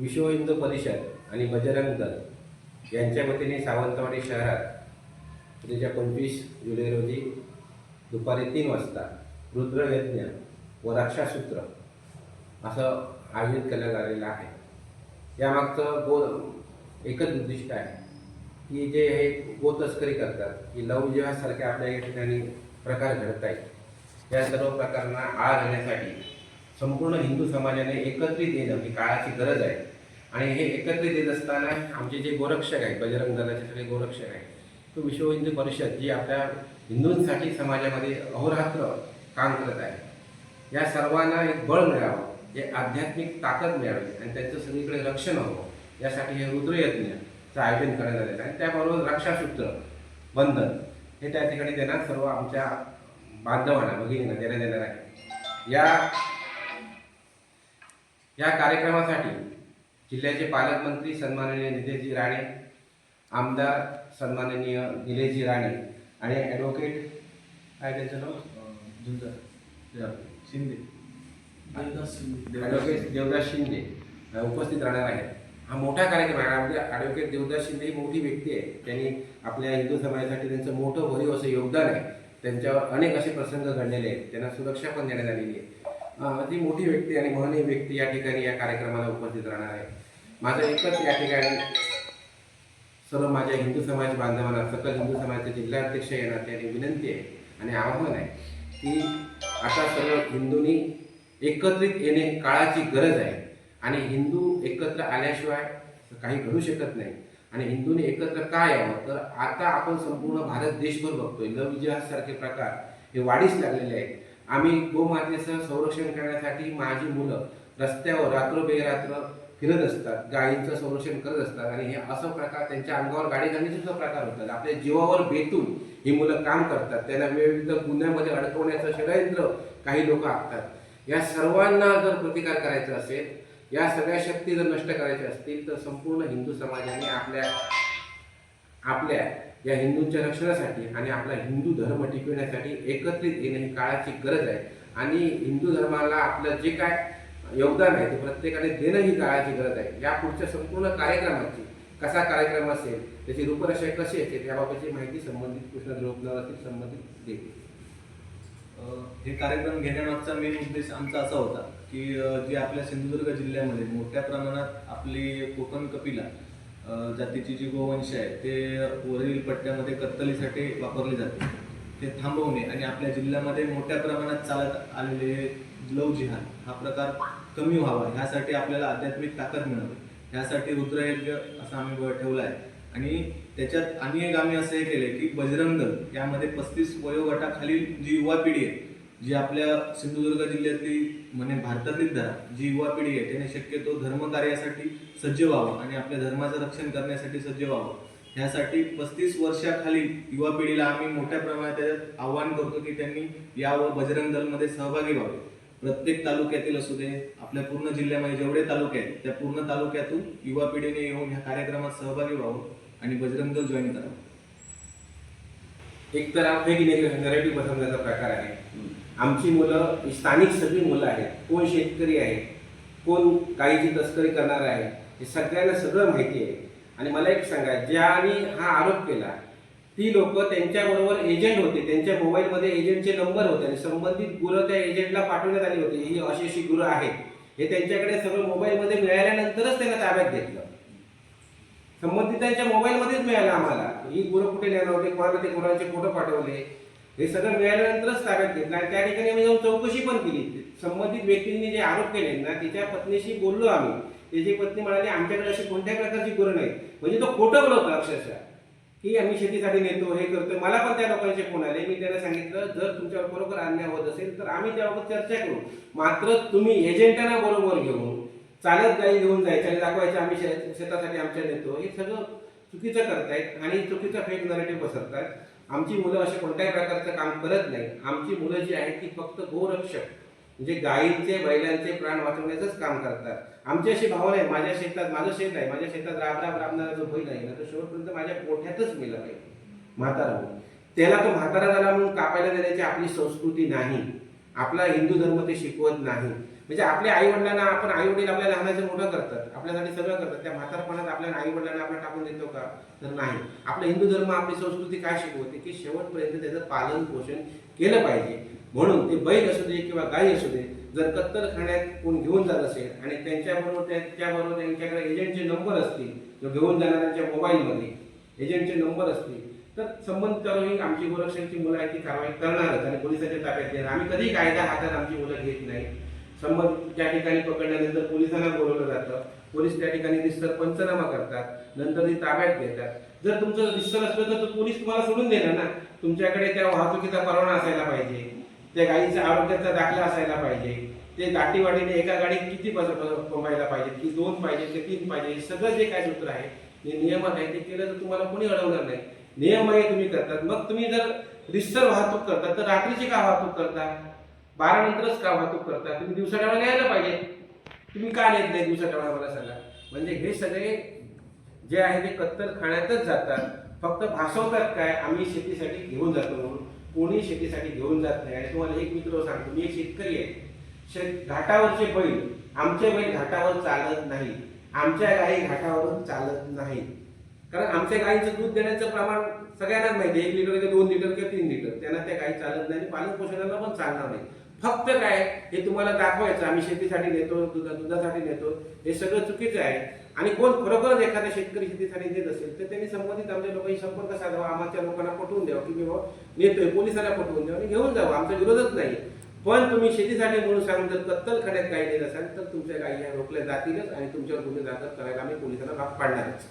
विश्व हिंदू परिषद आणि बजरंग दल यांच्या वतीने सावंतवाडी शहरात उद्याच्या पंचवीस जुलै रोजी दुपारी तीन वाजता रुद्रयज्ञ व रक्षासूत्र असं आयोजित करण्यात आलेलं आहे. यामागचं गो एकच उद्दिष्ट आहे की जे हे गो तस्करी करतात की लव जिहासारखे आपल्या या ठिकाणी प्रकार घडत आहेत. या सर्व प्रकारांना आळ घालण्यासाठी संपूर्ण हिंदू समाजाने एकत्रित येणं ही काळाची गरज आहे. आणि हे एकत्रित येत असताना आमचे जे गोरक्षक आहेत बजरंग दलाचे सगळे गोरक्षक आहेत तो विश्व हिंदू परिषद जी आपल्या हिंदूंसाठी समाजामध्ये अहोरात्र काम करत आहे या सर्वांना एक बळ मिळावं जे आध्यात्मिक ताकद मिळावी आणि त्यांचं सगळीकडे रक्षण व्हावं यासाठी हे रुद्रयज्ञचं आयोजन करण्यात आलेलं आहे. त्याबरोबर रक्षासूत्र बंधन हे त्या ठिकाणी देणार सर्व आमच्या बांधवांना भगिनींना देण्यात येणार आहे. या या कार्यक्रमासाठी जिल्ह्याचे पालकमंत्री सन्माननीय निलेशजी राणे आमदार सन्माननीय निलेशजी राणे आणि ॲडव्होकेट काय त्यांचं नाव? शिंदे. ॲडव्होकेट देवदास शिंदे उपस्थित राहणार आहेत. हा मोठा कार्यक्रम आहे. म्हणजे ॲडव्होकेट देवदास शिंदे ही मोठी व्यक्ती आहे. त्यांनी आपल्या हिंदू समाजासाठी त्यांचं मोठं भरीव असं योगदान आहे. त्यांच्यावर अनेक असे प्रसंग घडलेले आहेत. त्यांना सुरक्षा पण देण्यात आलेली आहे. ती मोठी व्यक्ती आणि महनीय व्यक्ती या ठिकाणी या कार्यक्रमाला उपस्थित राहणार आहे. माझं एकच या ठिकाणी सर्व माझ्या हिंदू समाज बांधवांना सकल हिंदू समाजाचे जिल्हाध्यक्ष येणार त्याने विनंती आहे आणि आव्हान आहे की आता सर्व हिंदूंनी एकत्रित येणे काळाची गरज आहे. आणि हिंदू एकत्र आल्याशिवाय काही घडू शकत नाही. आणि हिंदूंनी एकत्र का यावं? तर आता आपण संपूर्ण भारत देशभर बघतोय. लवविजयासारखे प्रकार हे वाढीस लागलेले आहेत. आम्ही गोमातेचं संरक्षण करण्यासाठी माझी मुलं रस्त्यावर रात्रोबेरात्र फिरत असतात गायींचं संरक्षण करत असतात आणि हे असं प्रकार त्यांच्या अंगावर गाडी घालण्याचे सुद्धा प्रकार होतात. आपल्या जीवावर बेतून ही मुलं काम करतात. त्यांना विविध गुन्ह्यामध्ये अडकवण्याचं षडयंत्र काही लोक आखतात. या सर्वांना जर प्रतिकार करायचा असेल या सगळ्या शक्ती जर नष्ट करायच्या असतील तर संपूर्ण हिंदू समाजाने आपल्या आपल्या या हिंदूंच्या रक्षणासाठी आणि आपला हिंदू धर्म टिकविण्यासाठी एकत्रित येणे ही काळाची गरज आहे. आणि हिंदू धर्माला आपलं जे काय योगदान आहे ते प्रत्येकाने देणं ही काळाची गरज आहे. या पुढच्या संपूर्ण कार्यक्रमाची कसा कार्यक्रम असेल त्याची रूपरेषा कशी असेल याबाबतची माहिती संबंधित कृष्ण संबंधित देते. हे कार्यक्रम घेण्यामागचा मेन उद्देश आमचा असा होता की जे आपल्या सिंधुदुर्ग जिल्ह्यामध्ये मोठ्या प्रमाणात आपली कोकण कपिला जातीची जी गोवंश आहे ते वरील पट्ट्यामध्ये कत्तलीसाठी वापरले जाते. ते थांबवणे आणि आपल्या जिल्ह्यामध्ये मोठ्या प्रमाणात चालत आलेले लव जिहाद हा प्रकार कमी व्हावा ह्यासाठी आपल्याला आध्यात्मिक ताकद मिळावी. ह्यासाठी रुद्रयज्ञ असा आम्ही व- ठेवला आहे. आणि त्याच्यात आणि एक आम्ही असं हे केले की बजरंग यामध्ये पस्तीस वयोगटाखालील जी युवा पिढी आहे जी आपल्या सिंधुदुर्ग जिल्ह्यातली म्हणे भारतातलीच धरा जी युवा पिढी आहे त्याने शक्यतो धर्मकार्यासाठी सज्ज व्हावं आणि आपल्या धर्माचं रक्षण करण्यासाठी सज्ज व्हावं. ह्यासाठी पस्तीस वर्षाखाली युवा पिढीला आम्ही मोठ्या प्रमाणात त्याच्यात आव्हान करतो की त्यांनी या व बजरंग दलमध्ये सहभागी व्हावे. प्रत्येक तालुक्यातील असू दे आपल्या पूर्ण जिल्ह्यामध्ये जेवढे तालुके आहेत त्या पूर्ण तालुक्यातून युवा पिढीने येऊन ह्या कार्यक्रमात सहभागी व्हावं आणि बजरंग दल जॉईन करावं. एक तर हा फेक नरेटिव्ह बसवण्याचा प्रकार आहे. आमची मुलं स्थानिक सगळी मुलं आहेत. कोण शेतकरी आहे? कोण काहीची तस्करी करणार आहे? हे सगळ्यांना सगळं माहिती आहे. आणि मला एक सांगा ज्याने हा आरोप केला ती लोक त्यांच्याबरोबर एजंट होते. त्यांच्या मोबाईलमध्ये एजंटचे नंबर होते आणि संबंधित गुरं त्या एजंटला पाठवण्यात आली होती. ही अशी अशी गुरं आहेत. हे त्यांच्याकडे सगळं मोबाईलमध्ये मिळाल्यानंतरच त्यांना ताब्यात घेतलं. संबंधितांच्या मोबाईलमध्येच मिळालं आम्हाला. ही गुरं कुठे नेणार होते? कोणाला ते गुरांचे फोटो पाठवले? हे सगळं मिळाल्यानंतरच ताब्यात घेतलं आणि त्या ठिकाणी आम्ही जाऊन चौकशी पण केली. संबंधित व्यक्तींनी जे आरोप केले ना तिच्या पत्नीशी बोललो आम्ही. त्याची पत्नी म्हणाली आमच्याकडे अशी कोणत्या प्रकारची गुरं नाही म्हणजे तो खोटं बोलवतो अक्षरशः. की आम्ही शेतीसाठी नेतो हे करतो. मला पण त्या लोकांचे फोन आले. मी त्यांना सांगितलं जर तुमच्यावर बरोबर अन्याय होत असेल तर आम्ही त्याबाबत चर्चा करू. मात्र तुम्ही एजंटांना बरोबर घेऊन चालत गाई घेऊन जायच्या आणि दाखवायचे आम्ही शे- शेतासाठी आमच्या नेतो. हे सगळं चुकीचं करतायत आणि चुकीचं फेक नरेटिव्ह पसरतायत आमची मुलं अशा कोणत्याही प्रकारचं काम करत नाही. आमची मुलं जी आहेत ती फक्त गोरक्षक. म्हणजे गायींचे बैलांचे प्राण वाचवण्याचंच काम करतात. आमची अशी भावना आहे. माझ्या शेतात माझं शेत आहे. माझ्या शेतात राब राब राबणारा जो बैल आहे ना तो शेवटपर्यंत माझ्या पोठ्यातच मेला पाहिजे म्हातारा त्याला तो म्हातारा झाला म्हणून कापायला देण्याची आपली संस्कृती नाही. आपला हिंदू धर्म ते शिकवत नाही. म्हणजे आपल्या आई वडिलांना आपण आई वडील आपल्या लहानाचं मोठं करतात. आपल्यासाठी सगळं करतात. त्या म्हातारपणात आपल्या आई वडिलांना आपण टाकून देतो का? तर नाही. आपला हिंदू धर्म आपली संस्कृती काय शिकवते? की शेवटपर्यंत त्याचं पालन पोषण केलं पाहिजे. म्हणून ते बैल असू दे किंवा गाई असू दे जर कत्तलखान्यात कोण घेऊन जात असेल आणि त्यांच्याबरोबर त्याच्याबरोबर त्यांच्याकडे एजंटचे नंबर असतील जो घेऊन जाणाऱ्यांच्या मोबाईलमध्ये एजंटचे नंबर असतील तर संबंधित आमची गोरक्षणची मुलं आहेत ती कारवाई करणारच आणि पोलिसांच्या ताब्यात देणार आम्ही कधी कायदा हातात आमची मुलं घेत नाही. संबंधित त्या ठिकाणी पकडल्यानंतर पोलिसांना बोलवलं जातं. पोलीस त्या ठिकाणी निस्तर पंचनामा करतात. नंतर ते ताब्यात घेतात. जर तुमचं निस्तर असलं तर पोलीस तुम्हाला सोडून देणार ना. तुमच्याकडे त्या वाहतुकीचा परवाना असायला पाहिजे. त्या गाडीचा आरोग्याचा दाखला असायला पाहिजे. ते दाटीवाटीने एका गाडीत किती बस कमायला पाहिजे की दोन पाहिजे की तीन पाहिजे सगळं जे काय सूत्र आहे जे नियम आहे ते केलं तर तुम्हाला कोणी अडवणार नाही. नियम तुम्ही करतात. मग तुम्ही जर रिस्तर वाहतूक करता तर रात्रीची का वाहतूक करता? बारा नंतरच का वाहतूक करता? तुम्ही दिवसा टाळा यायला पाहिजे. तुम्ही का येत नाही दिवसा टाळा मला सांगा. म्हणजे हे सगळे जे आहे ते कत्तलखान्यातच जातात. फक्त भासवतात काय? आम्ही शेतीसाठी घेऊन जातो म्हणून. कोणी शेतीसाठी घेऊन जात नाही. आणि तुम्हाला एक मित्र सांगतो मी एक शेतकरी आहे. शेत घाटावरचे बैल. आमचे बैल घाटावर चालत नाही आमच्या गाई घाटावर चालत नाही कारण आमच्या गायीचं दूध देण्याचं प्रमाण सगळ्यांनाच माहिती एक लिटर किंवा दोन लिटर किंवा तीन लिटर. त्यांना त्या गायी चालत नाही आणि पालन पोषणाला पण चालणार नाही. फक्त काय हे तुम्हाला दाखवायचं. आम्ही शेतीसाठी नेतो दुधा दुधासाठी नेतो. हे सगळं चुकीचं आहे. आणि कोण खरोखरच एखादा शेतकरी शेतीसाठी देत असेल तर त्यांनी संबंधित आमच्या लोकांशी संपर्क साधावा. आमच्या लोकांना पटवून द्यावं की बाबा नेतोय. पोलिसांना पटवून द्यावं आणि घेऊन जावं. आमचा विरोधच नाही. पण तुम्ही शेतीसाठी म्हणून सांगून जर कत्तलखान्यात गाई देत असाल तर तुमच्या गायी ह्या रोखल्या जातीलच आणि तुमच्यावर गुन्हे दाखल करायला आम्ही पोलिसांना भाग पाडणारच.